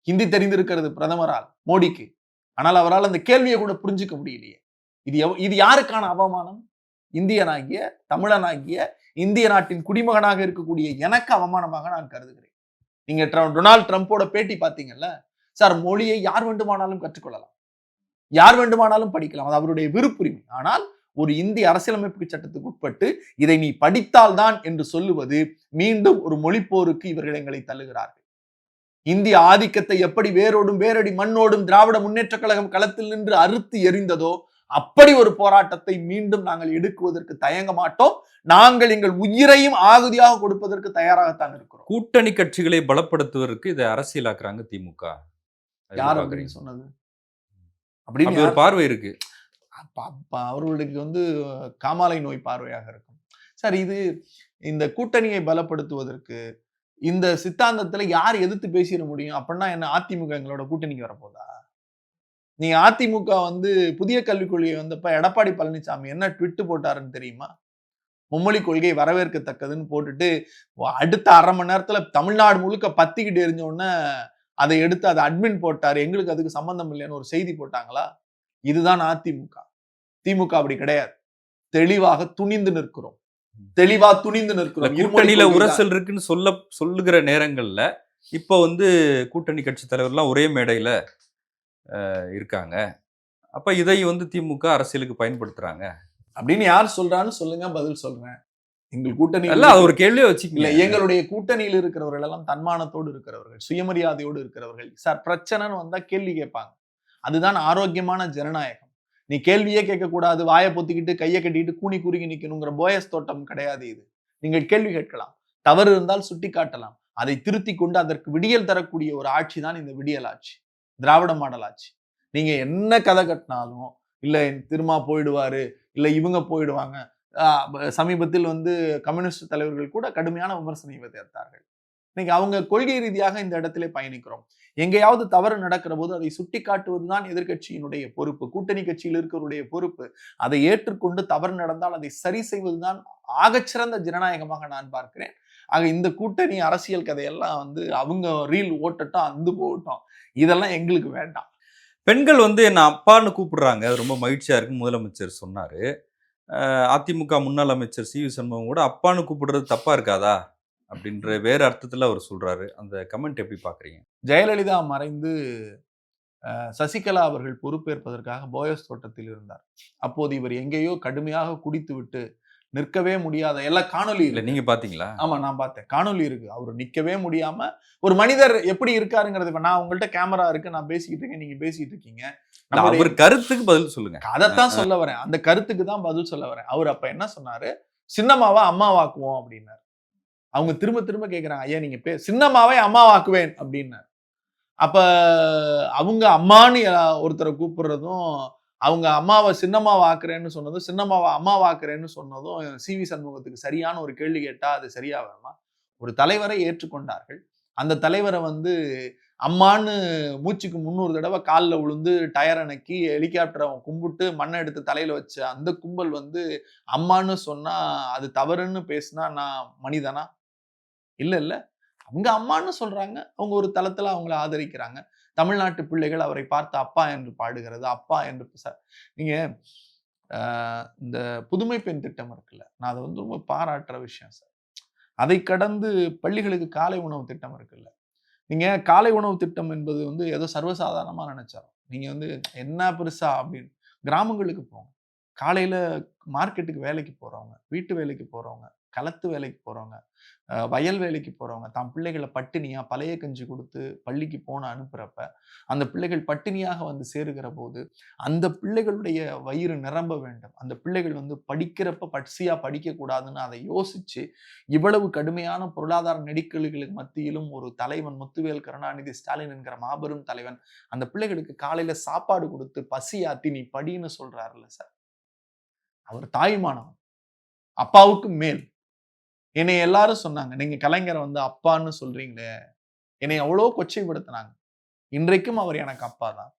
ஹிந்தி தெரிந்திருக்கிறது பிரதமரால் மோடிக்கு. ஆனால் அவரால் அந்த கேள்வியை கூட புரிஞ்சுக்க முடியலையே. இது எவ்- இது யாருக்கான அவமானம்? இந்தியனாகிய தமிழனாகிய இந்திய நாட்டின் குடிமகனாக இருக்கக்கூடிய எனக்கு அவமானமாக நான் கருதுகிறேன். நீங்க டொனால்ட் ட்ரம்ப்போட பேட்டி பார்த்தீங்கல்ல? சார் மொழியை யார் வேண்டுமானாலும் கற்றுக்கொள்ளலாம். யார் வேண்டுமானாலும் படிக்கலாம். அது அவருடைய விருப்புரிமை. ஆனால் ஒரு இந்திய அரசியலமைப்பு சட்டத்துக்கு உட்பட்டு இதை நீ படித்தால்தான் என்று சொல்லுவது மீண்டும் ஒரு மொழிப்போருக்கு இவர்கள் எங்களை தள்ளுகிறார்கள். இந்திய ஆதிக்கத்தை எப்படி வேரோடும் வேரடி மண்ணோடும் திராவிட முன்னேற்ற கழகம் களத்தில் நின்று அறுத்து எறிந்ததோ அப்படி ஒரு போராட்டத்தை மீண்டும் நாங்கள் எடுக்குவதற்கு தயங்க மாட்டோம். நாங்கள் எங்கள் உயிரையும் ஆகுதியாக கொடுப்பதற்கு தயாராகத்தான் இருக்கிறோம். கூட்டணி கட்சிகளை பலப்படுத்துவதற்கு இதை அரசியலாக்குறாங்க திமுக யார். அப்படின்னு சொன்னது? அப்படின்னு அப்படி ஒரு பார்வை இருக்கு. அவர்களுக்கு வந்து காமாலை நோய் பார்வையாக இருக்கும். சார் இது இந்த கூட்டணியை பலப்படுத்துவதற்கு இந்த சித்தாந்தத்துல யார் எதிர்த்து பேசிட முடியும்? அப்படின்னா என்ன அதிமுக எங்களோட கூட்டணிக்கு வரப்போதா? நீங்க அதிமுக வந்து புதிய கல்விக் கொள்கை வந்தப்ப எடப்பாடி பழனிசாமி என்ன ட்விட்டு போட்டாருன்னு தெரியுமா? மும்மொழி கொள்கை வரவேற்கத்தக்கதுன்னு போட்டுட்டு அடுத்த அரை மணி நேரத்துல தமிழ்நாடு முழுக்க பத்திக்கிட்டு எரிஞ்ச உடனே அதை எடுத்து அதை அட்மின் போட்டாரு எங்களுக்கு அதுக்கு சம்பந்தம் இல்லைன்னு ஒரு செய்தி போட்டாங்களா? இதுதான் அதிமுக. திமுக அப்படி கிடையாது. தெளிவாக துணிந்து நிற்கிறோம். தெளிவா துணிந்து நிற்கிறோம். கூட்டணியில. உரசல் இருக்குன்னு சொல்ல சொல்லுகிற நேரங்கள்ல இப்ப வந்து கூட்டணி கட்சி தலைவர்லாம் ஒரே மேடையில இருக்காங்க. அப்ப இதை வந்து திமுக அரசியலுக்கு பயன்படுத்துறாங்க. அப்படின்னு யார் சொல்றான்னு சொல்லுங்க பதில் சொல்றேன். எங்கள் கூட்டணி அது ஒரு கேள்வியே வச்சுக்கல எங்களுடைய கூட்டணியில் இருக்கிறவர்கள் எல்லாம் தன்மானத்தோடு இருக்கிறவர்கள் சுயமரியாதையோடு இருக்கிறவர்கள். சார் பிரச்சனைன்னு வந்தா கேள்வி கேட்பாங்க. அதுதான் ஆரோக்கியமான ஜனநாயகம். நீ கேள்வியே கேட்கக்கூடாது வாயை பொத்திக்கிட்டு கையை கட்டிக்கிட்டு கூனி குறுகி நிக்கணுங்கிற போயஸ் தோட்டம் கிடையாது இது. நீங்கள் கேள்வி கேட்கலாம். தவறு இருந்தால் சுட்டி காட்டலாம் அதை திருத்தி கொண்டு அதற்கு விடியல் தரக்கூடிய ஒரு ஆட்சி தான் இந்த விடியல் ஆட்சி. திராவிட மாடல் ஆட்சி. நீங்க என்ன கதை கட்டினாலும் இல்ல திருமா போயிடுவாரு இல்ல இவங்க போயிடுவாங்க சமீபத்தில் வந்து கம்யூனிஸ்ட் தலைவர்கள் கூட கடுமையான விமர்சனம் வைத்தார்கள் இன்னைக்கு அவங்க கொள்கை ரீதியாக இந்த இடத்திலே பயணிக்கிறோம். எங்கேயாவது தவறு நடக்கிற போது அதை சுட்டி காட்டுவதுதான் எதிர்க்கட்சியினுடைய பொறுப்பு. கூட்டணி கட்சியில் இருக்கிறவருடைய பொறுப்பு. அதை ஏற்றுக்கொண்டு தவறு நடந்தால் அதை சரி செய்வதுதான் ஆகச்சிறந்த ஜனநாயகமாக நான் பார்க்கிறேன். ஆக இந்த கூட்டணி அரசியல் கதையெல்லாம் வந்து அவங்க ரீல் ஓட்டட்டும் அந்து போகட்டும். இதெல்லாம் எங்களுக்கு வேண்டாம். பெண்கள் வந்து என்ன அப்பான்னு கூப்பிடுறாங்க. ரொம்ப மகிழ்ச்சியா இருக்கு முதலமைச்சர் சொன்னாரு. அதிமுக முன்னாள் அமைச்சர் சி வி சண்முகம் கூட அப்பான்னு கூப்பிடுறது தப்பா இருக்காதா? அப்படின்ற வேறு அர்த்தத்தில் அவர் சொல்கிறாரு அந்த கமெண்ட் எப்படி பார்க்குறீங்க ஜெயலலிதா மறைந்து சசிகலா அவர்கள் பொறுப்பேற்பதற்காக போயஸ் தோட்டத்தில் இருந்தார். அப்போது இவர் எங்கேயோ கடுமையாக குடித்துவிட்டு நிற்கவே முடியாத எல்லாம் காணொலி இல்ல. நீங்க பாத்தீங்களா? ஆமா நான் பார்த்தேன் காணொலி இருக்கு. அவர் நிக்கவே முடியாம ஒரு மனிதர் எப்படி இருக்காருங்கிறது இப்ப நான் உங்கள்ட்ட கேமரா இருக்கு நான் பேசிக்கிட்டு இருக்கேன் நீங்க பேசிட்டு இருக்கீங்க. அவர் கருத்துக்கு பதில் சொல்லுங்க. அதைத்தான் சொல்ல வரேன். அந்த கருத்துக்கு தான் பதில் சொல்ல வரேன். அவர் அப்ப என்ன சொன்னாரு? சின்னம்மாவை அம்மாவாக்குவோம் அப்படின்னாரு. அவங்க திரும்ப திரும்ப கேக்குறாங்க ஐயா நீங்க பே சின்னம்மாவை அம்மாவாக்குவேன் அப்படின்னாரு. அப்ப அவங்க அம்மான்னு ஒருத்தரை கூப்பிடுறதும் அவங்க அம்மாவை சின்னம்மாவை ஆக்குறேன்னு சொன்னதும் சின்னம்மாவை அம்மாவாக்குறேன்னு சொன்னதும் சி. வி. சண்முகத்துக்கு சரியான ஒரு கேள்வி கேட்டால் அது சரியா வருமா ஒரு தலைவரை ஏற்றுக்கொண்டார்கள். அந்த தலைவரை வந்து அம்மான்னு மூச்சுக்கு முந்நூறு தடவை காலில் விழுந்து டயர் அணைக்கி ஹெலிகாப்டரை அவன் கும்பிட்டு மண்ணை எடுத்து தலையில் வச்ச அந்த கும்பல் வந்து அம்மான்னு சொன்னால் அது தவறுன்னு பேசினா நான் மனிதனா? இல்லை இல்லை. அவங்க அம்மான்னு சொல்கிறாங்க அவங்க ஒரு தளத்தில் அவங்கள ஆதரிக்கிறாங்க. தமிழ்நாட்டு பிள்ளைகள் அவரை பார்த்து அப்பா என்று பாடுகிறது அப்பா என்று சார் நீங்க இந்த புதுமை பெண் திட்டம் இருக்குல்ல நான் அதை வந்து ரொம்ப பாராட்டுற விஷயம் சார். அதை கடந்து பள்ளிகளுக்கு காலை உணவு திட்டம் இருக்குல்ல நீங்க காலை உணவு திட்டம் என்பது வந்து ஏதோ சர்வசாதாரணமா நினைச்சாரோ நீங்க வந்து என்ன பெருசா அப்படின்னு கிராமங்களுக்கு போங்க. காலையில மார்க்கெட்டுக்கு வேலைக்கு போறவங்க வீட்டு வேலைக்கு போறவங்க களத்து வேலைக்கு போறவங்க அஹ் வயல் வேலைக்கு போறவங்க தான் பிள்ளைகளை பட்டினியா பழைய கஞ்சி கொடுத்து பள்ளிக்கு போன அனுப்புறப்ப அந்த பிள்ளைகள் பட்டினியாக வந்து சேருகிற போது அந்த பிள்ளைகளுடைய வயிறு நிரம்ப வேண்டும். அந்த பிள்ளைகள் வந்து படிக்கிறப்ப பட்சியாக படிக்கக்கூடாதுன்னு அதை யோசிச்சு இவ்வளவு கடுமையான பொருளாதார நெருக்கடிகளுக்கு மத்தியிலும் ஒரு தலைவன் முத்துவேல் கருணாநிதி ஸ்டாலின் என்கிற மாபெரும் தலைவன் அந்த பிள்ளைகளுக்கு காலையில சாப்பாடு கொடுத்து பசியாத்தி நீ படின்னு சொல்றாருல்ல சார். அவர் தாய்மானவன். அப்பாவுக்கு மேல். என்னை எல்லாரும் சொன்னாங்க நீங்க கலைஞரை வந்து அப்பான்னு சொல்றீங்களே என்னை அவ்வளோ கொச்சைப்படுத்தினாங்க. இன்றைக்கும் அவர் எனக்கு அப்பா தான்.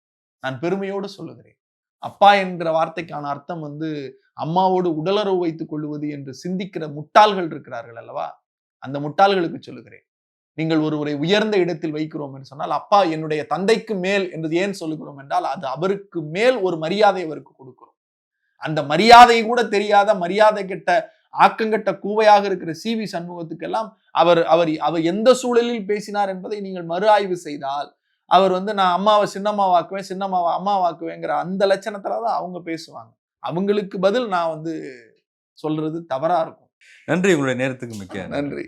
நான் பெருமையோடு சொல்லுகிறேன். அப்பா என்கிற வார்த்தைக்கான அர்த்தம் வந்து அம்மாவோடு உடலுறவு வைத்துக் கொள்வது என்று சிந்திக்கிற முட்டாள்கள் இருக்கிறார்கள் அல்லவா? அந்த முட்டாள்களுக்கு சொல்லுகிறேன். நீங்கள் ஒருவரை உயர்ந்த இடத்தில் வைக்கிறோம் என்று சொன்னால் அப்பா என்னுடைய தந்தைக்கு மேல் என்று ஏன் சொல்லுகிறோம் என்றால் அது அவருக்கு மேல் ஒரு மரியாதை அவருக்கு கொடுக்கிறோம். அந்த மரியாதை கூட தெரியாத மரியாதை கிட்ட ஆக்கங்கட்ட கூவையாக இருக்கிற சி வி சண்முகத்துக்கெல்லாம் அவர் அவர் அவர் எந்த சூழலில் பேசினார் என்பதை நீங்கள் மறு ஆய்வு செய்தால் அவர் வந்து நான் அம்மாவை சின்னம்மாவாக்குவேன் சின்னம்மாவை அம்மாவாக்குவேங்கிற அந்த லட்சணத்துல தான் அவங்க பேசுவாங்க. அவங்களுக்கு பதில் நான் வந்து சொல்றது தவறா இருக்கும். நன்றி. உங்களுடைய நேரத்துக்கு மிக்க நன்றி. நன்றி.